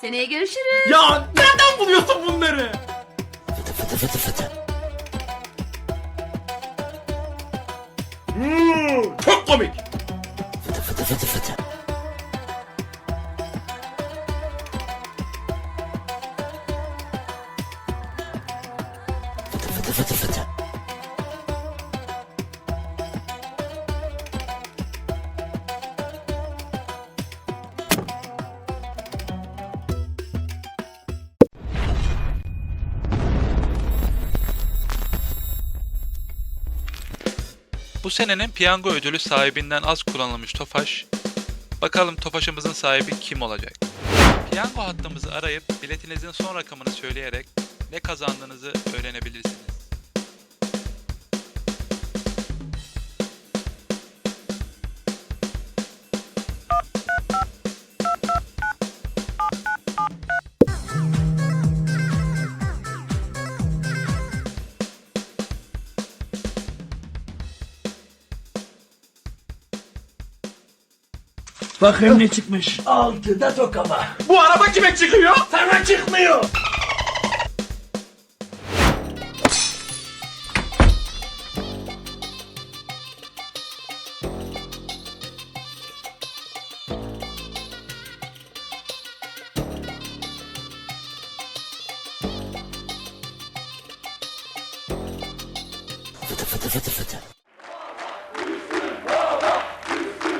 Seneye görüşürüz. Ya nereden buluyorsun bunları? olur. Çok komik. Fıtı fıtı fıtı fıtı. Fıtı fıtı fıtı fıtı. Bu senenin piyango ödülü sahibinden az kullanılmış Tofaş. Bakalım Tofaş'ımızın sahibi kim olacak? Piyango hattımızı arayıp biletinizin son rakamını söyleyerek ne kazandığınızı öğrenebilirsiniz. Bakayım ne çıkmış. Altıda tokama. Bu araba kime çıkıyor? Sana çıkmıyor.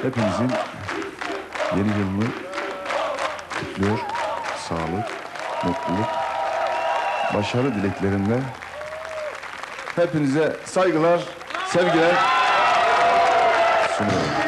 Hepinizin yeni yılını kutluyor. Sağlık, mutluluk, başarı dileklerimle hepinize saygılar, sevgiler sunuyorum.